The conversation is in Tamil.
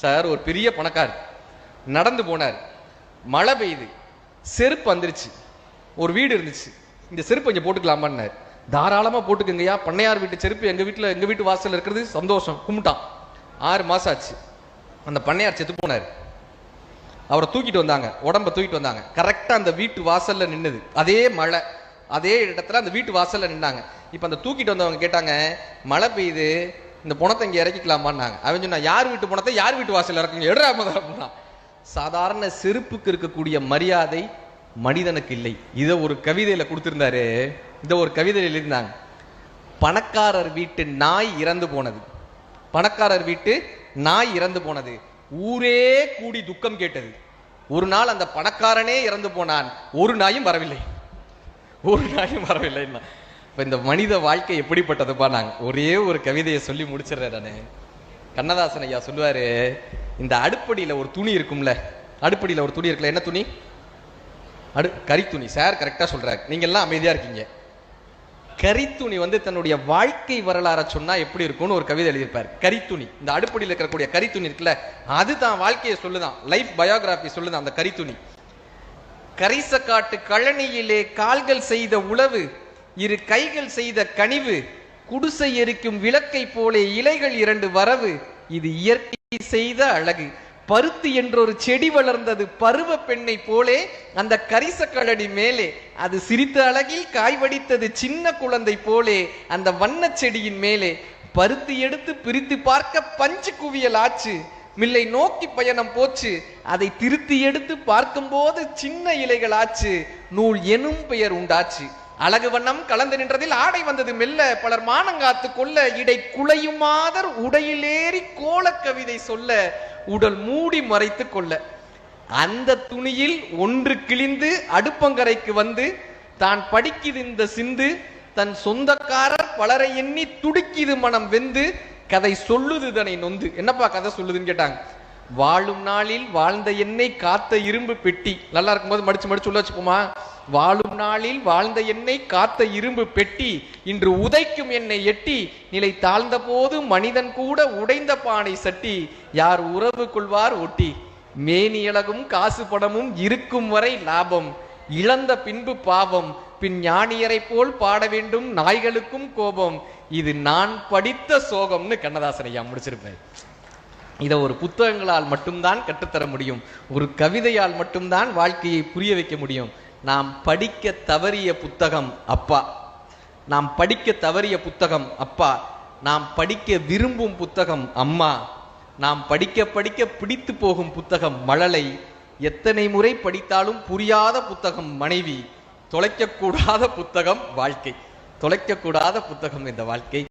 சார் ஒரு பெரிய பணக்கார் நடந்து போனார். மழை பெய்யுது. செருப்பு வந்துருச்சு. ஒரு வீடு இருந்துச்சு. இந்த செருப்பு இங்கே போட்டுக்கலாமான்னார். தாராளமாக போட்டுக்கங்கய்யா. பண்ணையார் வீட்டு செருப்பு எங்கள் வீட்டில் எங்கள் வீட்டு வாசலில் இருக்கிறது சந்தோஷம். கும்பிட்டான். ஆறு மாசம் ஆச்சு. அந்த பண்ணையார் செத்து போனார். அவரை தூக்கிட்டு வந்தாங்க. உடம்ப தூக்கிட்டு வந்தாங்க. கரெக்டாக அந்த வீட்டு வாசலில் நின்றுது அதே மழை. அதே இடத்துல அந்த வீட்டு வாசலில் நின்னாங்க. இப்போ அந்த தூக்கிட்டு வந்தவங்க கேட்டாங்க மழை பெய்யுது. இந்த பணத்தை இங்க இறக்கிக்கலாமான்னாங்க. அவன் சொன்னா யார் வீட்டு பணத்தை? யார் வீட்டு வாசல்ல இறக்குங்க எடுறா முதல்ல. அப்படின்னா சாதாரண செருப்புக்கு இருக்கக்கூடிய மரியாதை மனிதனுக்கு இல்லை. இதை ஒரு கவிதையில கொடுத்துருந்தாரு. இதை ஒரு கவிதையில் எழுதினாங்க பணக்காரர் வீட்டு நாய் இறந்து போனது. பணக்காரர் வீட்டு நாய் இறந்து போனது. ஊரே கூடி துக்கம் கேட்டது. ஒரு நாள் அந்த பணக்காரனே இறந்து போனான். ஒரு நாயும் வரவில்லை. ஒரு நாயும் வரவில்லைன்னா இப்போ இந்த மனித வாழ்க்கை எப்படிப்பட்டதுப்பா நாங்கள் ஒரே ஒரு கவிதையை சொல்லி முடிச்சிடுறேன் நான். கண்ணதாசன் ஐயா சொல்லுவார் இந்த அடுப்படியில் ஒரு துணி இருக்கும்ல அடுப்படியில் ஒரு துணி இருக்குல்ல என்ன துணி? அடு கரித்துணி சார் கரெக்டாக சொல்கிறார் நீங்கள்லாம் அமைதியாக இருக்கீங்க. கரித்துணி வந்து தன்னுடைய வாழ்க்கை வரலாற சொன்னா எப்படி இருக்கும்னு ஒரு கவிதை எழுதியிருப்பார். கரித்துணி இந்த அடுப்படியில் இருக்கக்கூடிய கரித்துணி இருக்குல்ல அது தான் வாழ்க்கையை சொல்லுதான். லைஃப் பயோகிராபி சொல்லுதான் அந்த கரித்துணி கரிசக்காட்டு கழனியிலே கால்கள் செய்த உழவு இரு கைகள் செய்த கனிவு குடிசை எரிக்கும் விளக்கை போலே இலைகள் இரண்டு வரவு. இது இயற்கை செய்த அழகு. பருத்தி என்றொரு செடி வளர்ந்தது பருவ பெண்ணை போலே அந்த கரிச கழனி மேலே. அது சிரித்த அழகில் காய் வடித்தது சின்ன குழந்தை போலே அந்த வண்ண செடியின் மேலே. பருத்தி எடுத்து பிரித்து பார்க்க பஞ்சு குவியல் ஆச்சு. மில்லை நோக்கி பயணம் போச்சு. அதை திருத்தி எடுத்து பார்க்கும்போது சின்ன இலைகள் ஆச்சு. நூல் எனும் பெயர் உண்டாச்சு. அழகு வண்ணம் கலந்து நின்றதில் ஆடை வந்தது மெல்ல. பலர் மானங்காத்து கொள்ள இடை குலையுமாதர் உடையிலேறி கோலக் கவிதை சொல்ல உடல் மூடி மறைத்து கொள்ள. அந்த துணியில் ஒன்று கிழிந்து அடுப்பங்கரைக்கு வந்து தான் படிக்குது இந்த சிந்து. தன் சொந்தக்காரர் பலரை எண்ணி துடிக்குது மனம் வெந்து கதை சொல்லுதுதனை நொந்து. என்னப்பா கதை சொல்லுதுன்னு கேட்டாங்க. வாழும் நாளில் வாழ்ந்த எண்ணெய் காத்த இரும்பு பெட்டி. நல்லா இருக்கும்போது மடிச்சு மடிச்சு உள்ள வச்சுப்போமா? வாழும் நாளில் வாழ்ந்த எண்ணெய் காத்த இரும்பு பெட்டி. இன்று உதைக்கும் என்னை எட்டி. நிலை தாழ்ந்த போது மனிதன் கூட உடைந்த பானை சட்டி. யார் உறவு கொள்வார் ஒட்டி. மேனி அழகும் காசு படமும் இருக்கும் வரை லாபம். இழந்த பின்பு பாவம். பின் ஞானியரை போல் பாட வேண்டும் நாய்களுக்கும் கோபம். இது நான் படித்த சோகம்னு கண்ணதாசனையா முடிச்சிருப்பேன் இதை ஒரு புத்தகங்களால் மட்டும்தான் கற்றுத்தர முடியும். ஒரு கவிதையால் மட்டும்தான் வாழ்க்கையை புரிய வைக்க முடியும். நாம் படிக்க தவறிய புத்தகம் அப்பா. நாம் படிக்க தவறிய புத்தகம் அப்பா. நாம் படிக்க விரும்பும் புத்தகம் அம்மா. நாம் படிக்க படிக்க பிடித்து போகும் புத்தகம் மழலை. எத்தனை முறை படித்தாலும் புரியாத புத்தகம் மனைவி. தொலைக்கக்கூடாத புத்தகம் வாழ்க்கை. தொலைக்கக்கூடாத புத்தகம் இந்த வாழ்க்கை.